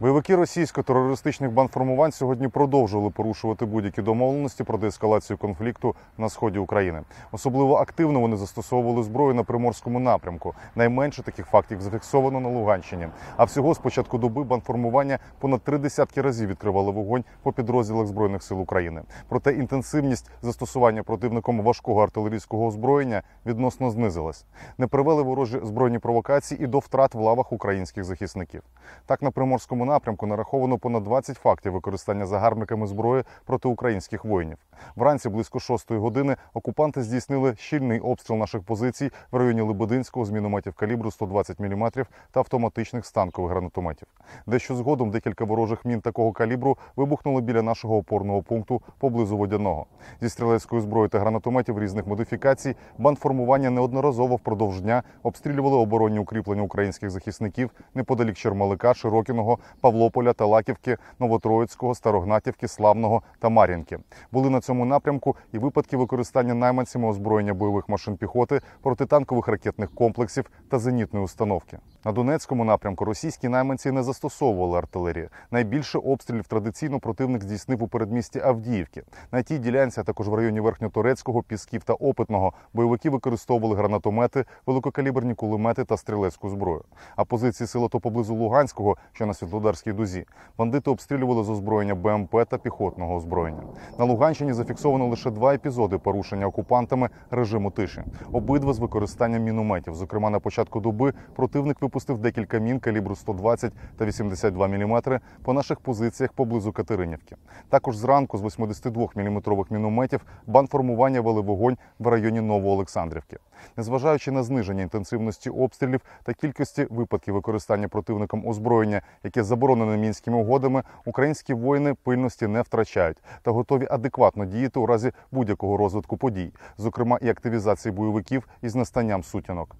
Бойовики російсько-терористичних бандформувань сьогодні продовжували порушувати будь-які домовленості про деескалацію конфлікту на сході України. Особливо активно вони застосовували зброю на приморському напрямку. Найменше таких фактів зафіксовано на Луганщині. А всього з початку доби бандформування понад три десятки разів відкривали вогонь по підрозділах збройних сил України. Проте інтенсивність застосування противником важкого артилерійського озброєння відносно знизилась. Не привели ворожі збройні провокації і до втрат в лавах українських захисників. Так на приморському напрямку нараховано понад 20 фактів використання загарбниками зброї проти українських воїнів. Вранці близько 6 години окупанти здійснили щільний обстріл наших позицій в районі Лебединського з мінометів калібру 120 мм та автоматичних станкових гранатометів. Дещо згодом декілька ворожих мін такого калібру вибухнули біля нашого опорного пункту поблизу водяного. Зі стрілецької зброї та гранатометів різних модифікацій бандформування неодноразово впродовж дня обстрілювали оборонні укріплення українських захисників неподалік Чермалика, Широкіного, Павлополя, Талаківки, Новотроїцького, Старогнатівки, Славного та Мар'їнки. Були на цьому напрямку і випадки використання найманцями озброєння бойових машин піхоти, протитанкових ракетних комплексів та зенітної установки. На Донецькому напрямку російські найманці не застосовували артилерію. Найбільше обстрілів традиційно противник здійснив у передмісті Авдіївки. На тій ділянці, а також в районі Верхньоторецького, Пісків та Опитного бойовики використовували гранатомети, великокаліберні кулемети та стрілецьку зброю. А позиції сил АТО поблизу Луганського, що на Світлодарській дузі, бандити обстрілювали з озброєння БМП та піхотного озброєння. На Луганщині зафіксовано лише два епізоди порушення окупантами режиму тиші. Обидва з використанням мінометів. Зокрема, на початку доби противник випустив декілька мін калібру 120 та 82 мм по наших позиціях поблизу Катеринівки. Також зранку з 82 мм мінометів бандформування вели вогонь в районі Новоолександрівки. Незважаючи на зниження інтенсивності обстрілів та кількості випадків використання противником озброєння, яке заборонене мінськими угодами, українські воїни пильності не втрачають та готові адекватно діяти у разі будь-якого розвитку подій, зокрема і активізації бойовиків із настанням сутінок.